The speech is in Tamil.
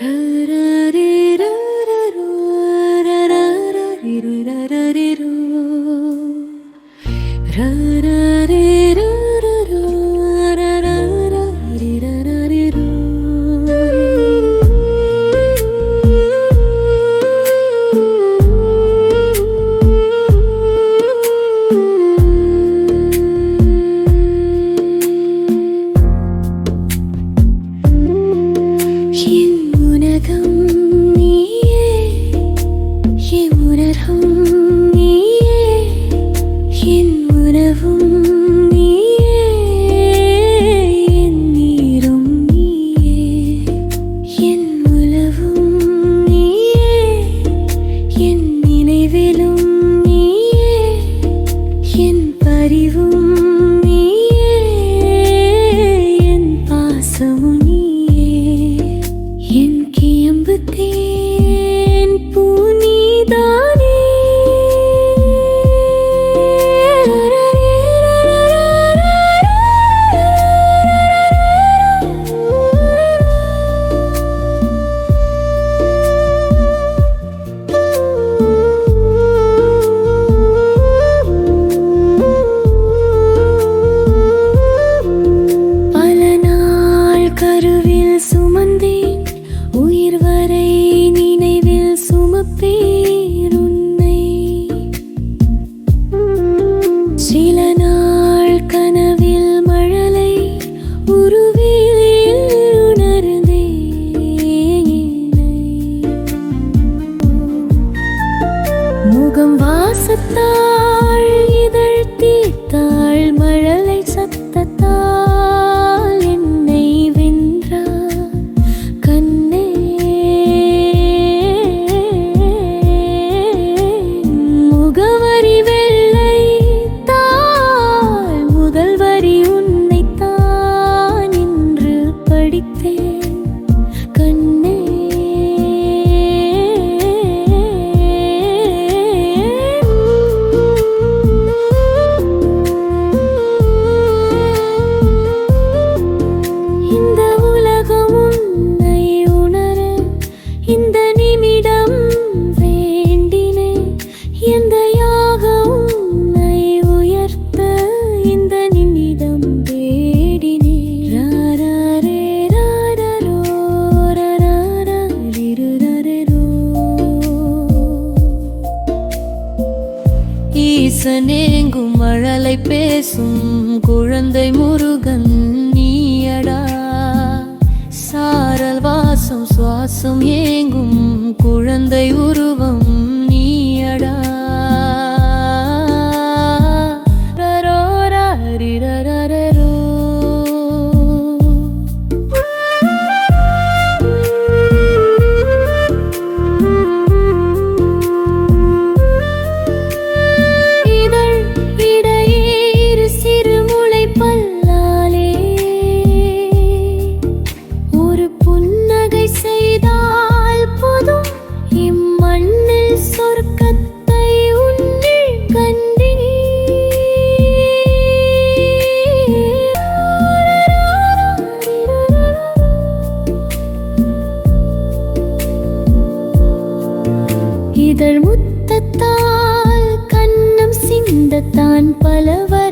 ra ra ra ra மனசனேங்கும் மழலை பேசும் குழந்தை முருகன் நீயடா. சாரல் வாசம் சுவாசம் ஏங்கும் ரத்தத்தால் கண்ணம் சிந்தத்தான் பலவர்